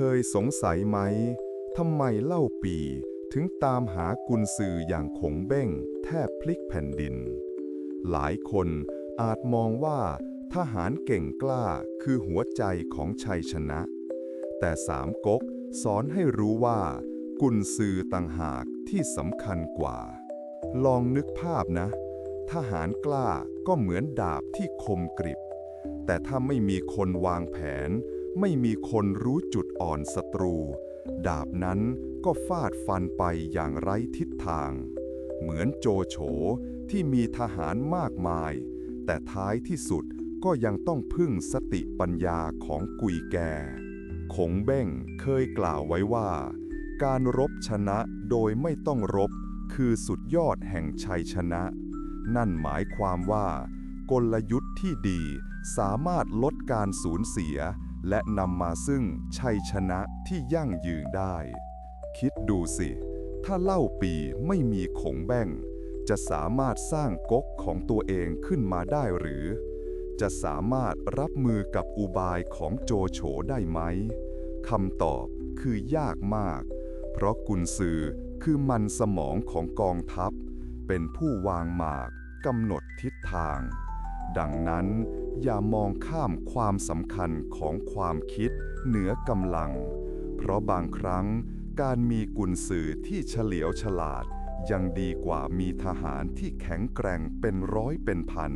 เคยสงสัยไหมทำไมเล่าปีถึงตามหากุนซืออย่างขงเบ้ง แทบพลิกแผ่นดิน หลายคนอาจมองว่าทหารเก่งกล้าคือหัวใจของชัยชนะ แต่สามก๊กสอนให้รู้ว่า กุนซือต่างหากที่สำคัญกว่า ลองนึกภาพนะ ทหารกล้าก็เหมือนดาบที่คมกริบ แต่ถ้าไม่มีคนวางแผน ไม่มีคนรู้จุดอ่อนศัตรู ดาบนั้นก็ฟาดฟันไปอย่างไร้ทิศทาง เหมือนโจโฉที่มีทหารมากมาย แต่ท้ายที่สุดก็ยังต้องพึ่งสติปัญญาของกุยแกขงเบ้งเคยกล่าวไว้ว่า การรบชนะโดยไม่ต้องรบ คือสุดยอดแห่งชัยชนะ นั่นหมายความว่า กลยุทธ์ที่ดีสามารถลดการสูญเสีย และนำมาซึ่งชัยชนะที่ยั่งยืนได้ คิดดูสิ ถ้าเล่าปีไม่มีขงแบ้งจะสามารถสร้างก๊กของตัวเองขึ้นมาได้หรือ จะสามารถรับมือกับอุบายของโจโฉได้ไหมคำตอบคือยากมาก เพราะกุนซือคือมันสมองของกองทัพ เป็นผู้วางหมากกำหนดทิศทาง ดังนั้น อย่ามองข้ามความสำคัญของความคิดเหนือกำลัง เพราะบางครั้งการมีกุญสือที่เฉลียวฉลาด ยังดีกว่ามีทหารที่แข็งแกร่งเป็นร้อยเป็นพัน